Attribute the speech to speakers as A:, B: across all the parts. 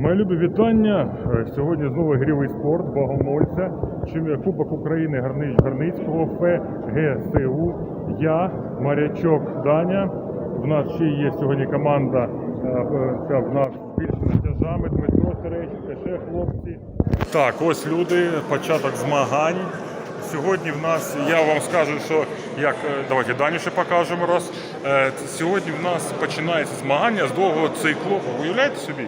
A: Мої любі вітання. Е, Сьогодні знову грівий спорт, Богомольця, чим Кубок України Гарни- Гарницького, ФГСУ. Я, Марячок Даня. В нас ще є сьогодні команда, е, е, в нас збільшена тяжами, Дмитро Терещенко, ще хлопці. Так, ось люди, початок змагань. Сьогодні в нас, я вам скажу, що як давайте Дані ще покажемо раз. Сьогодні в нас починається змагання з довгого циклу. Уявляєте собі?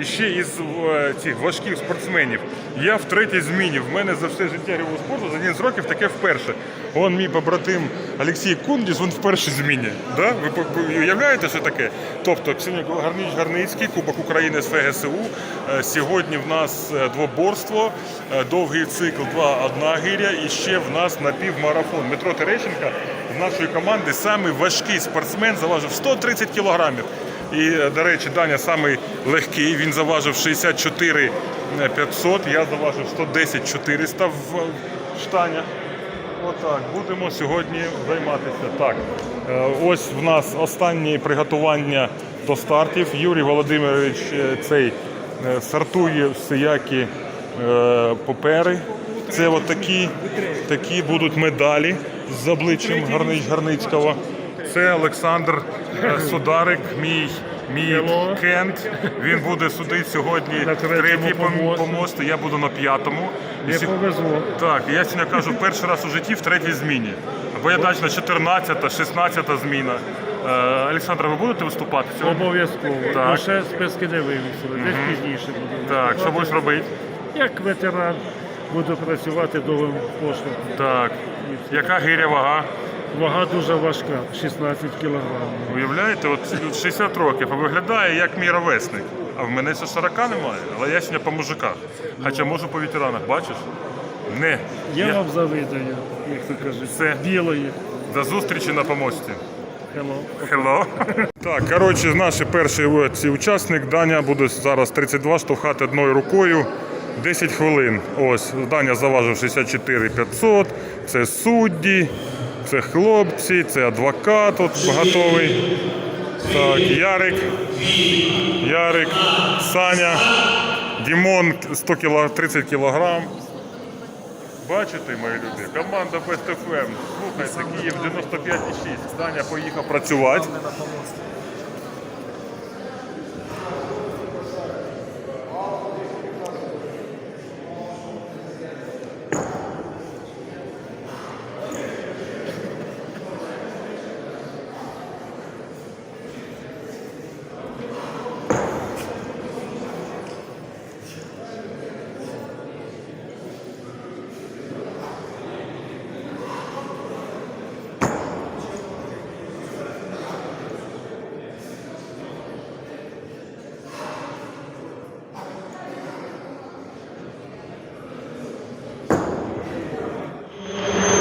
A: І ще із е, цих важких спортсменів. Я в третій зміні. В мене за все життя гривого спорту за 11 років таке вперше. Он мій побратим Олексій Кундіс, він в першій зміні. Да? Ви уявляєте, що таке? Тобто Гарнич Гарницький, Кубок України з ФГСУ. Е, Сьогодні в нас е, двоборство, довгий цикл 2-1 гиря і ще в нас напівмарафон. Дмитро Терещенко з нашої команди самий важкий спортсмен, заважив 130 кілограмів. І, е, до речі, Даня самий легкий, він заважив 64 500, я заважив 110 400 в штанях. Отак, будемо сьогодні займатися. Так, е, ось в нас останні приготування до стартів. Юрій Володимирович е, цей е, стартує всіякі е, папери. Це от такі, такі будуть медалі з обличчям Гарнич Гарницького. Це Олександр е, Сударик, мій, мій кент. Він буде судити сьогодні третій пом- помост, я буду на п'ятому. І
B: Не
A: сьо-
B: повезло.
A: так, я сьогодні кажу перший раз у житті в третій зміні. Бо я далі 14, 16 зміна. Е, Олександр, ви будете виступати?
B: Обов'язково.
A: Так.
B: Ну, списки не вивісили. Десь пізніше буду.
A: Так, що будеш робити?
B: Як ветеран буду працювати довгим поштом.
A: Так. Яка гиря вага?
B: Вага дуже важка, 16 кілограмів.
A: Уявляєте, от от 60 років, а виглядає як мій ровесник. А в мене ще 40 немає, але я сьогодні по мужиках. Хоча можу по ветеранах, бачиш? Не.
B: Я
A: Я-
B: вам завидую, як то кажуть.
A: Все.
B: Білої.
A: До зустрічі на помості.
B: Hello.
A: Hello. Так, коротше, наш перший учасник Даня буде зараз 32 штовхати одною рукою 10 хвилин. Ось, Даня заважив 64 500. Це судді, це хлопці, це адвокат от готовий. Так, Ярик, Ярик, Саня, Дімон 100 кіло, 30 кілограм. Бачите, мої люди, команда Best FM. Слухайте, Київ 95,6. Даня поїхав працювати.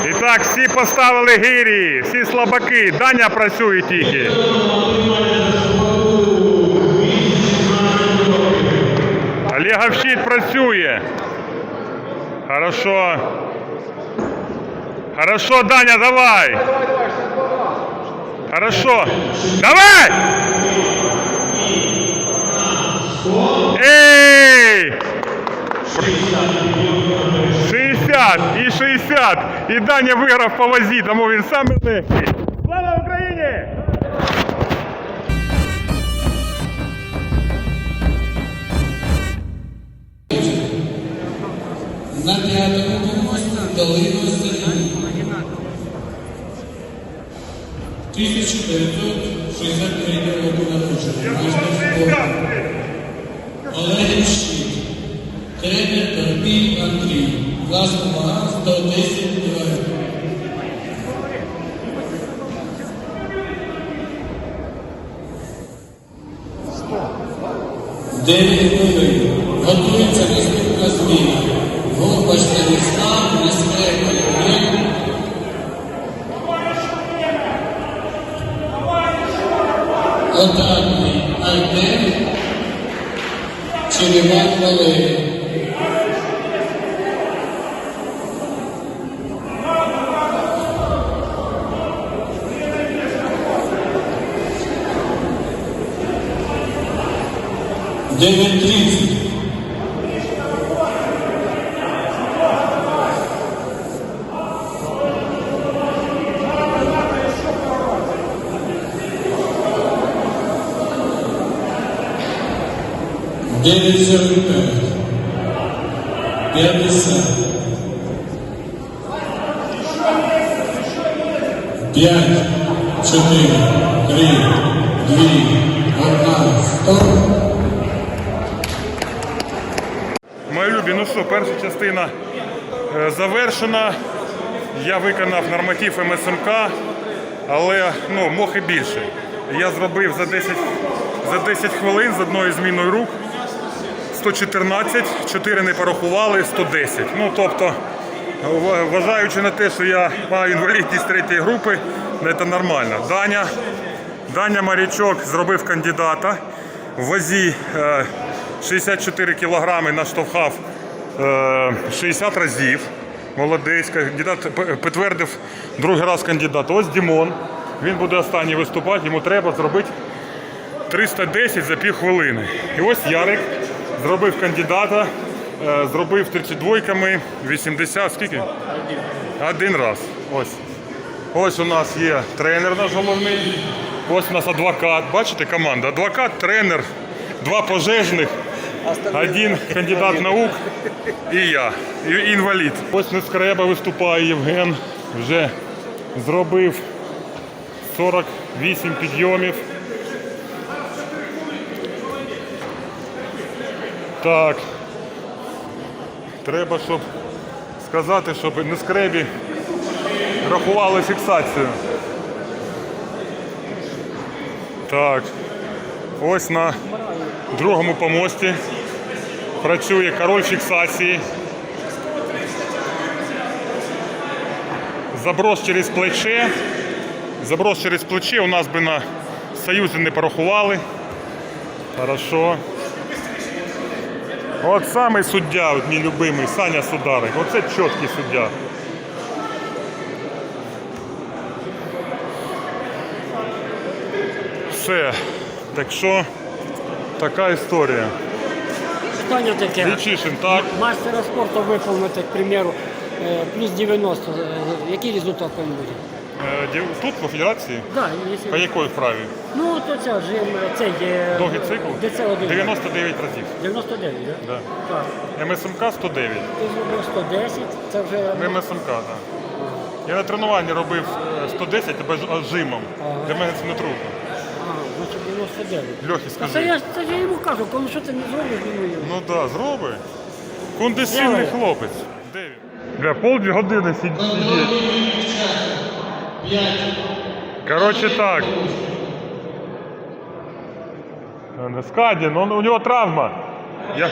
A: І так, всі поставили гирі, всі слабаки. Даня працює тільки. Олегов щит працює. Хорошо. Хорошо, Даня, давай. Хорошо. Давай! Ей! 60 і 60. І Даня виграв по вазі, тому він самий легкий. Слава Україні!
C: На п'ятому помості долину Сергій. 1963 року народження. Майстер спорту. Олег Щит. Власна вага 110 кг. Дев'ять хвилин. Готується 9.30. Девять сорок пять. Пятьдесят. Пять, четыре, три, две, одна, стоп.
A: Мої любі, ну що, перша частина е, завершена. Я виконав норматив МСМК, але ну, мог і більше. Я зробив за 10, за 10 хвилин з одною зміною рук 114, 4 не порахували, 110. Ну, тобто, вважаючи на те, що я маю інвалідність третьої групи, ну, це нормально. Даня, Даня Марічок зробив кандидата в вазі е, 64 кілограми наштовхав е, 60 разів. Молодець, кандидат підтвердив другий раз кандидат. Ось Дімон. Він буде останній виступати, йому треба зробити 310 за пів хвилини. І ось Ярик зробив кандидата, е, зробив 32 80, скільки? Один раз. Ось. Ось у нас є тренер наш головний. Ось у нас адвокат. Бачите, команда? Адвокат, тренер, два пожежних, один кандидат наук і я, і інвалід. Ось Нескреба виступає Євген. Вже зробив 48 підйомів. Так. Треба, щоб сказати, щоб Нескребі рахували фіксацію. Так. Ось на другому помості працює король фіксації. Заброс через плече. Заброс через плече у нас би на Союзі не порахували. Хорошо. От самий суддя, от мій любимий, Саня Сударик. Оце чіткий суддя. Все. Так що така історія.
D: Питання таке.
A: Лічишин, так?
D: Мастера спорту виповнити, к примеру, е, плюс 90. Е, Який результат повинен бути?
A: Е, Тут по федерації?
D: Да, якщо...
A: По якої вправі?
D: Ну, то це ж е, це є...
A: Довгий цикл?
D: ДЦ-1.
A: 99 разів.
D: 99, так?
A: Да.
D: Так.
A: МСМК 109.
D: Ти зробив 110, це вже...
A: Не МСМК, так. Я на тренуванні робив е, 110 без жимом. Для мене це не трудно.
D: 99.
A: Льохі,
D: Та Це скажи. я, ж- це ж я йому кажу, коли що ти не зробиш, він його.
A: Ну да, зроби. Кондиційний
D: Давай.
A: хлопець. Де він? Бля, полдві години сидіть. Коротше так. Е, Не Скадін, он, ну, у нього травма. Я...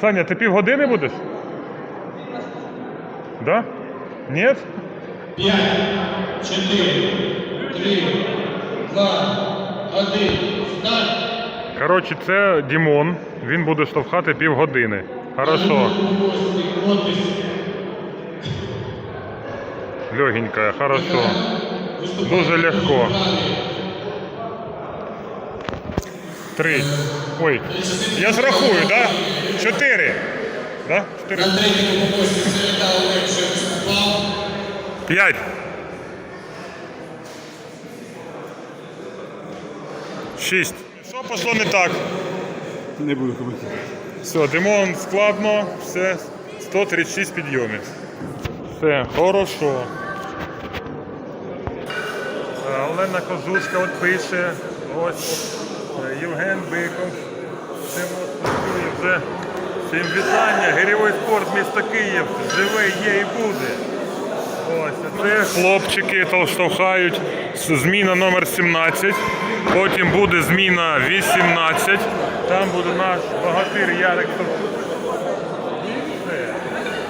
A: Саня, ти півгодини будеш? Да? Ні?
C: 5, 4, 3, 2, 1, старт.
A: Коротше, це Дімон. Він буде штовхати півгодини. Хорошо. Легенька, хорошо. Дуже легко. Три. Ой. Я зрахую, так? Да? Чотири. Да? Чотири. П'ять. Шість. Що пішло не так?
B: Не буду коментувати.
A: Все, Димон складно, все, 136 підйомів. Все, хорошо. Е, Олена Козушка от пише, ось е, Євген Биков. Всім вже. Всім вітання. Гирьовий спорт міста Київ. Живе, є і буде. Ось це хлопчики толштовхають. Зміна номер 17. Потім буде зміна 18. Там буде наш богатир Ярик.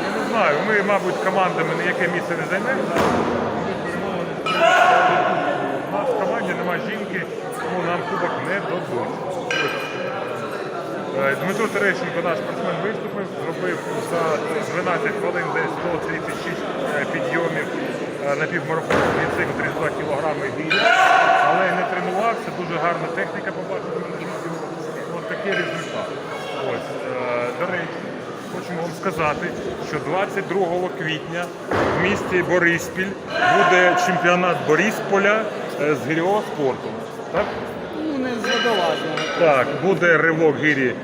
A: Я не знаю, ми, мабуть, командами ніяке місце не займемо. У нас в команді немає жінки, тому нам кубок не дадуть. Е, Дмитро Терещенко, наш спортсмен, виступив, зробив за 12 хвилин десь 136 е, підйомів на півмарафонський цикл 32 кілограми і але не тренувався, дуже гарна техніка побачив. Ось такий результат. Ось, е, до речі, хочемо вам сказати, що 22 квітня в місті Бориспіль буде чемпіонат Борисполя з гірьового спорту. Так?
D: Ну, не задоважно.
A: Так, буде ривок гірі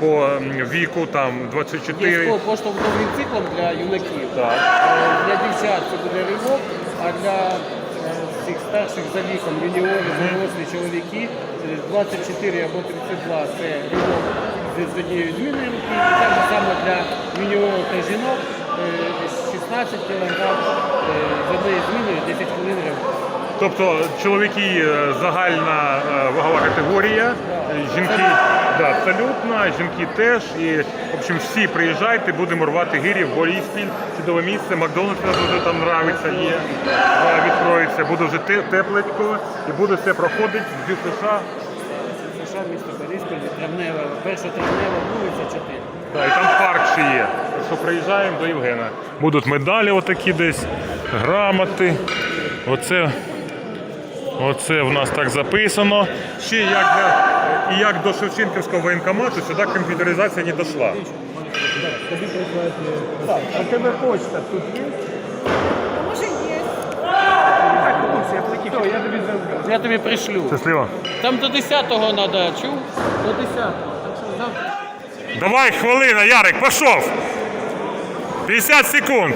A: по віку, там 24.
D: Є поштовховим циклом для юнаків.
A: Так.
D: Е, Для дівчат це буде ривок, а для е, цих старших за віком юніорів, дорослі чоловіки е, 24 або 32 це ривок з- однією зміною руки. І так же само для юніорів та жінок е, 16 кг з однією зміною 10 хвилин ривок.
A: Тобто чоловіки е, загальна е, вагова категорія, е, жінки да, абсолютно, жінки теж. І в общем, всі приїжджайте, будемо рвати гирі в Боріспіль, чудове місце. Макдональдс нас дуже там нравиться, є, відкроється, буде вже те- тепленько і буде все проходити з США.
D: США, місто травнева, перша травнева вулиця 4.
A: Да, і там парк ще є. Що приїжджаємо до Євгена. Будуть медалі отакі десь, грамоти. Оце, оце в нас так записано. Ще як, для, і як до Шевченківського воєнкомату сюди комп'ютеризація не дійшла.
E: А тебе почта тут є?
F: Може є.
E: Я тобі завжди.
D: Я тобі пришлю.
A: Щасливо.
D: Там до 10-го треба, чув? До 10-го. Так що завтра.
A: Давай, хвилина, Ярик, пішов. 50 секунд.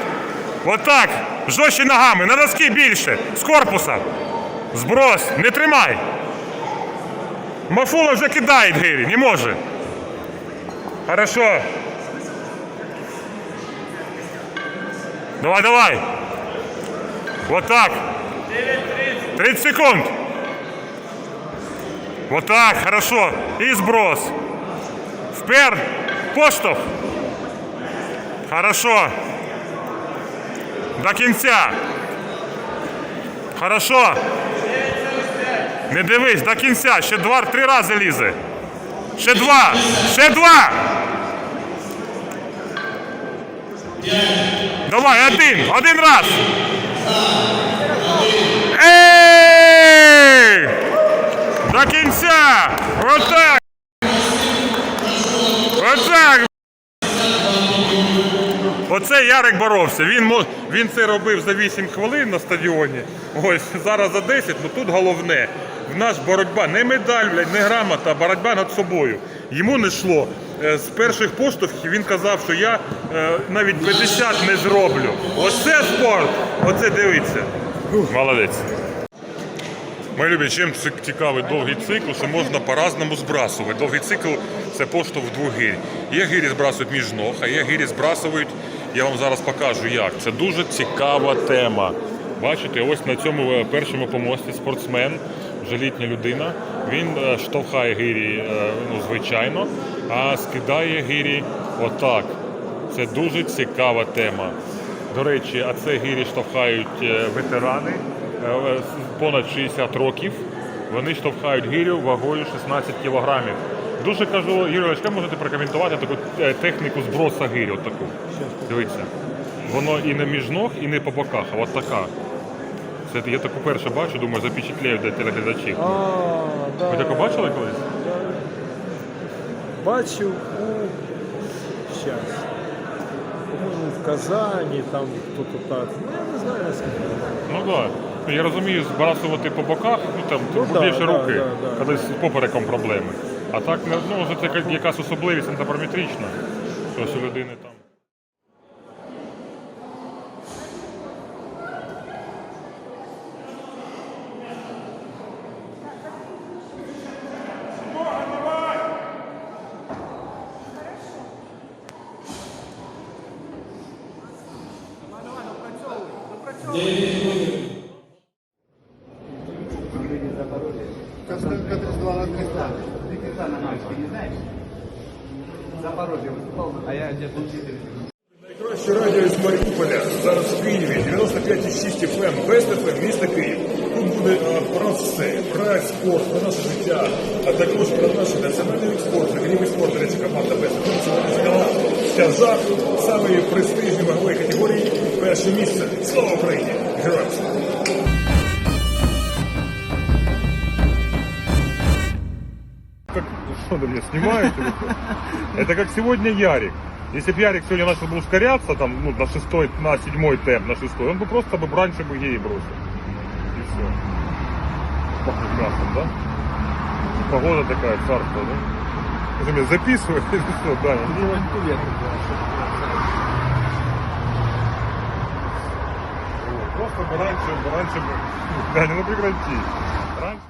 A: Отак. Жорстче ногами, на носки більше. З корпуса. Зброс, не тримай. Мафула вже кидає гирі, не може. Хорошо. Давай, давай. Вот так. 30 секунд. Вот так, хорошо. И сброс. Впер. Поштовх. Хорошо. До кінця. Хорошо. Не дивись, до кінця. Ще два, три рази лізе. Ще два. Ще два. Давай, один. Один раз. Ей! До кінця. Отак. Отак. Оце Ярик боровся. Він, він це робив за 8 хвилин на стадіоні. Ось зараз за 10, ну тут головне. В нас боротьба не медаль, блядь, не грамота, а боротьба над собою. Йому не йшло. Е, З перших поштовхів він казав, що я е, навіть 50 не зроблю. Оце спорт! Оце дивиться. Молодець. Мої любі, чим цікавий довгий цикл, що можна по-разному збрасувати. Довгий цикл це поштовх двох. Є гирі збрасують між ног, а є гирі збрасують. Я вам зараз покажу як. Це дуже цікава тема. Бачите, ось на цьому е, першому помості спортсмен, вже літня людина. Він е, штовхає гирі е, ну, звичайно, а скидає гирі отак. Це дуже цікава тема. До речі, а це гирі штовхають е, ветерани понад 60 років. Вони штовхають гирю вагою 16 кілограмів. Дуже кажу, Юрійович, можете прокоментувати таку техніку зброса гирі? От таку. Дивіться. Воно і не між ног, і не по боках, а от така. Це я таку перше бачу, думаю, запечатлею для телеглядачів.
E: А, да.
A: Ви таку бачили колись?
E: Бачив у щас. По-моєму, в Казані, там хто-то так. Ну, я не знаю наскільки.
A: Ну так. Да. Я розумію, збрасувати по боках, ну там
E: Ну, да,
A: більше
E: да,
A: руки,
E: да, да.
A: коли з попереком проблеми. А так, ну, це якась особливість антропометрична, щось у людини там.
G: Найкраще радіо з Маріуполя зараз в Києві 95,6 FM, Бест FM, місто Київ. Тут буде е, про все, про спорт, про наше життя, а також про наш національний вид спорту, грівий спорт, речі, команда Бест FM сьогодні зайняла тяжах самої престижної вагової категорії. Перше місце. Слава Україні! Героям слава!
A: Надо, меня снимают. или что? Это как сегодня Ярик. Если бы Ярик сегодня начал бы ускоряться, там, ну, на шестой, на седьмой темп, на шестой, он бы просто бы раньше бы ей бросил. И все. Пахнет мясом, да? Погода такая, царство, да? Ты меня записывай, или что, Даня? Просто бы раньше, раньше бы... Даня, ну прекрати. Раньше